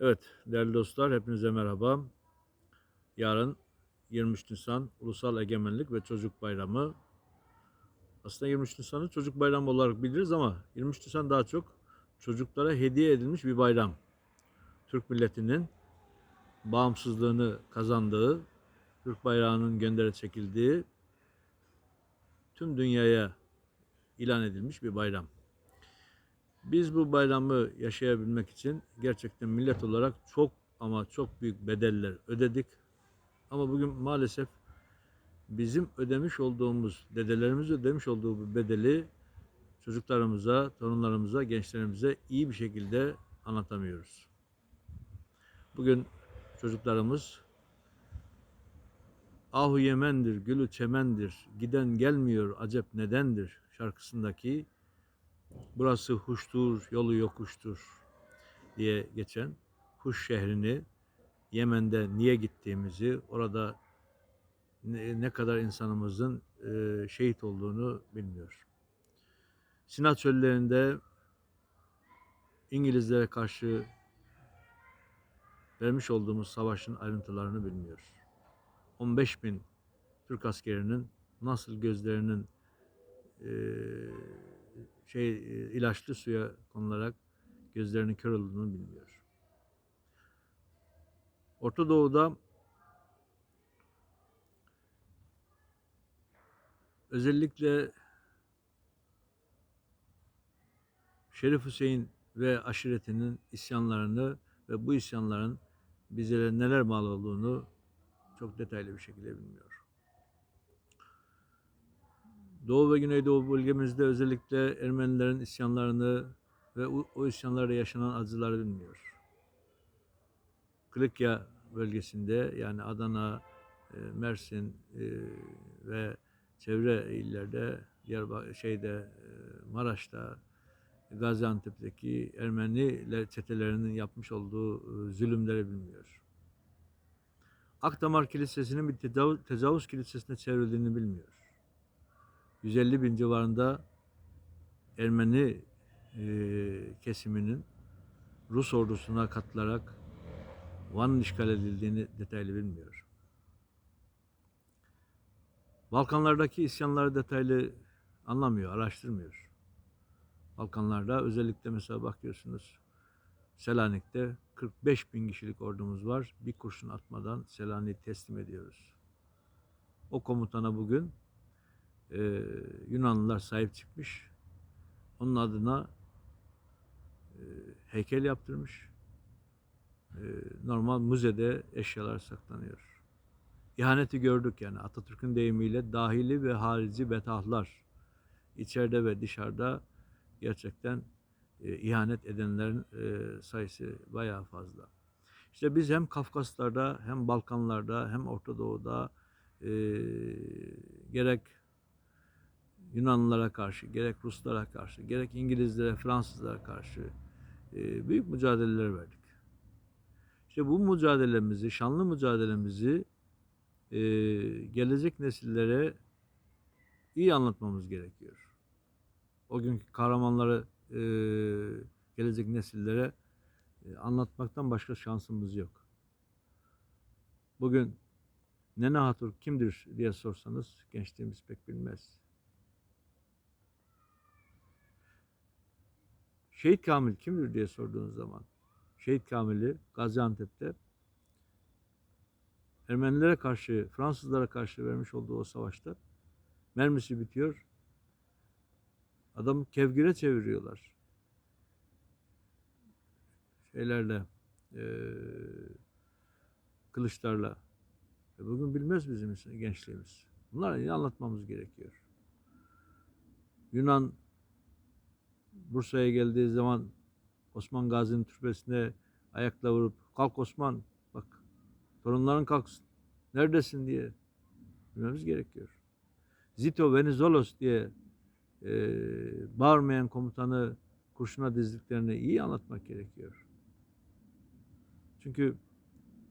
Evet değerli dostlar hepinize merhaba. Yarın 23 Nisan Ulusal Egemenlik ve Çocuk Bayramı. Aslında 23 Nisan'ı çocuk bayramı olarak biliriz ama 23 Nisan daha çok çocuklara hediye edilmiş bir bayram. Türk milletinin bağımsızlığını kazandığı, Türk bayrağının göndere çekildiği tüm dünyaya ilan edilmiş bir bayram. Biz bu bayramı yaşayabilmek için gerçekten millet olarak çok ama çok büyük bedeller ödedik. Ama bugün maalesef bizim ödemiş olduğumuz, dedelerimiz ödemiş olduğu bu bedeli çocuklarımıza, torunlarımıza, gençlerimize iyi bir şekilde anlatamıyoruz. Bugün çocuklarımız Ahu Yemendir, gülü çemendir, giden gelmiyor acep nedendir şarkısındaki burası huştur, yolu yokuştur diye geçen Huş şehrini Yemen'de niye gittiğimizi, orada ne, kadar insanımızın e, şehit olduğunu bilmiyor. Sinat çöllerinde İngilizlere karşı vermiş olduğumuz savaşın ayrıntılarını bilmiyor. 15 bin Türk askerinin nasıl gözlerinin e, şey e, ilaçlı suya konularak gözlerinin kör olduğunu bilmiyor. Orta Doğu'da özellikle Şerif Hüseyin ve aşiretinin isyanlarını ve bu isyanların bize neler mal olduğunu çok detaylı bir şekilde bilmiyor. Doğu ve Güneydoğu bölgemizde özellikle Ermenilerin isyanlarını ve o, isyanlarda yaşanan acıları bilmiyor. Klikya bölgesinde yani Adana, e, Mersin e, ve çevre illerde, Diyarbakır, şeyde, e, Maraş'ta, Gaziantep'teki Ermeni çetelerinin yapmış olduğu zulümleri bilmiyor. Akdamar Kilisesi'nin bir tecavüz kilisesine çevrildiğini bilmiyor. 150 bin civarında Ermeni e, kesiminin Rus ordusuna katılarak Van'ın işgal edildiğini detaylı bilmiyor. Balkanlardaki isyanları detaylı anlamıyor, araştırmıyor. Balkanlarda özellikle mesela bakıyorsunuz Selanik'te 45 bin kişilik ordumuz var. Bir kurşun atmadan Selanik'i teslim ediyoruz. O komutana bugün e, Yunanlılar sahip çıkmış. Onun adına e, heykel yaptırmış. E, normal müzede eşyalar saklanıyor. İhaneti gördük yani Atatürk'ün deyimiyle dahili ve harici betahlar içeride ve dışarıda gerçekten e, ihanet edenlerin e, sayısı bayağı fazla. İşte biz hem Kafkaslarda hem Balkanlarda hem Orta Doğu'da e, gerek Yunanlılara karşı, gerek Ruslara karşı, gerek İngilizlere, Fransızlara karşı e, büyük mücadeleler verdik. İşte bu mücadelemizi, şanlı mücadelemizi e, gelecek nesillere iyi anlatmamız gerekiyor. O günkü kahramanları e, gelecek nesillere anlatmaktan başka şansımız yok. Bugün Nene Hatur kimdir diye sorsanız gençliğimiz pek bilmez. Şehit Kamil kimdir diye sorduğunuz zaman Şehit Kamil'i Gaziantep'te Ermenilere karşı, Fransızlara karşı vermiş olduğu o savaşta mermisi bitiyor. Adamı kevgire çeviriyorlar. Şeylerle, e, kılıçlarla. E bugün bilmez bizim gençliğimiz. Bunları anlatmamız gerekiyor. Yunan Bursa'ya geldiği zaman Osman Gazi'nin türbesine ayakla vurup kalk Osman bak torunların kalksın. Neredesin diye bilmemiz gerekiyor. Zito Venizelos diye e, bağırmayan komutanı kurşuna dizdiklerini iyi anlatmak gerekiyor. Çünkü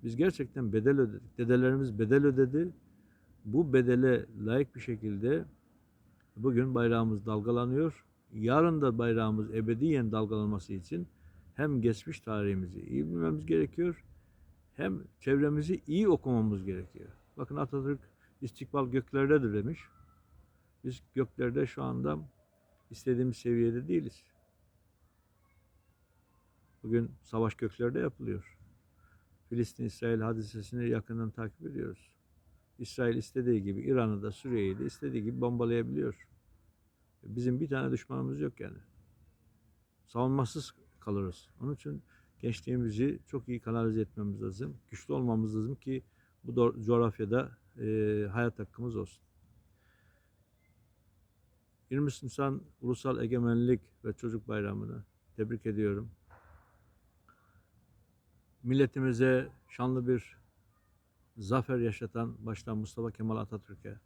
biz gerçekten bedel ödedik. Dedelerimiz bedel ödedi. Bu bedele layık bir şekilde bugün bayrağımız dalgalanıyor yarın da bayrağımız ebediyen dalgalanması için hem geçmiş tarihimizi iyi bilmemiz gerekiyor hem çevremizi iyi okumamız gerekiyor. Bakın Atatürk istikbal göklerdedir demiş. Biz göklerde şu anda istediğimiz seviyede değiliz. Bugün savaş göklerde yapılıyor. Filistin-İsrail hadisesini yakından takip ediyoruz. İsrail istediği gibi İran'ı da Suriye'yi de istediği gibi bombalayabiliyor. Bizim bir tane düşmanımız yok yani. Savunmasız kalırız. Onun için gençliğimizi çok iyi kanalize etmemiz lazım. Güçlü olmamız lazım ki bu coğrafyada e, hayat hakkımız olsun. 23 Nisan Ulusal Egemenlik ve Çocuk Bayramı'nı tebrik ediyorum. Milletimize şanlı bir zafer yaşatan başta Mustafa Kemal Atatürk'e,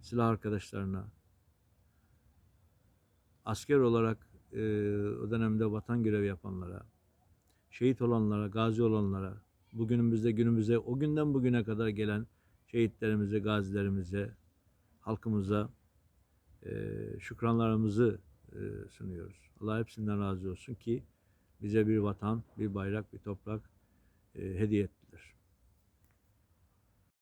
silah arkadaşlarına, asker olarak e, o dönemde vatan görevi yapanlara, şehit olanlara, gazi olanlara, bugünümüzde günümüze, o günden bugüne kadar gelen şehitlerimize, gazilerimize, halkımıza e, şükranlarımızı e, sunuyoruz. Allah hepsinden razı olsun ki bize bir vatan, bir bayrak, bir toprak e, hediye ettiler.